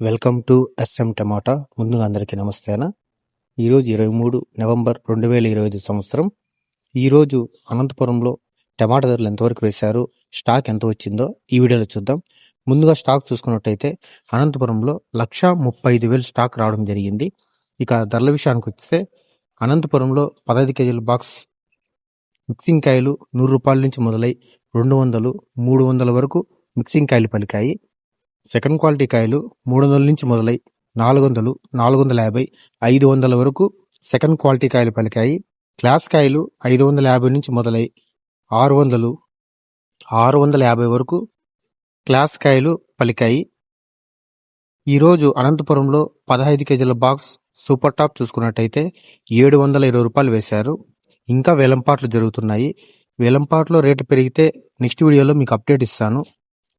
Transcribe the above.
Welcome to S M టమాటా. ముందుగా అందరికీ నమస్తేనా. ఈరోజు ఇరవై మూడు నవంబర్ రెండు వేల ఇరవై ఐదు సంవత్సరం. ఈరోజు అనంతపురంలో టమాటా ధరలు ఎంతవరకు వేశారు స్టాక్ ఎంత వచ్చిందో ఈ వీడియోలో చూద్దాం. ముందుగా స్టాక్ చూసుకున్నట్టయితే అనంతపురంలో లక్ష ముప్పై ఐదు వేలు స్టాక్ రావడం జరిగింది. ఇక ధరల విషయానికి వస్తే అనంతపురంలో పదహైదు కేజీల బాక్స్ మిక్సింగ్ కాయలు నూరు రూపాయల నుంచి మొదలై రెండు వందలు మూడు వందల వరకు మిక్సింగ్ కాయలు పలికాయి. సెకండ్ క్వాలిటీ కాయలు మూడు వందల నుంచి మొదలై నాలుగు వందలు నాలుగు వందల యాభై ఐదు వందల వరకు సెకండ్ క్వాలిటీ కాయలు పలికాయి. క్లాస్ కాయలు ఐదు వందల యాభై నుంచి మొదలై ఆరు వందలు ఆరు వందల యాభై వరకు క్లాస్ కాయలు పలికాయి. ఈరోజు అనంతపురంలో పదహైదు కేజీల బాక్స్ సూపర్ టాప్ చూసుకున్నట్టయితే ఏడు వందల ఇరవై రూపాయలు వేశారు. ఇంకా వేలంపాట్లు జరుగుతున్నాయి. వేలంపాట్లో రేటు పెరిగితే నెక్స్ట్ వీడియోలో మీకు అప్డేట్ ఇస్తాను.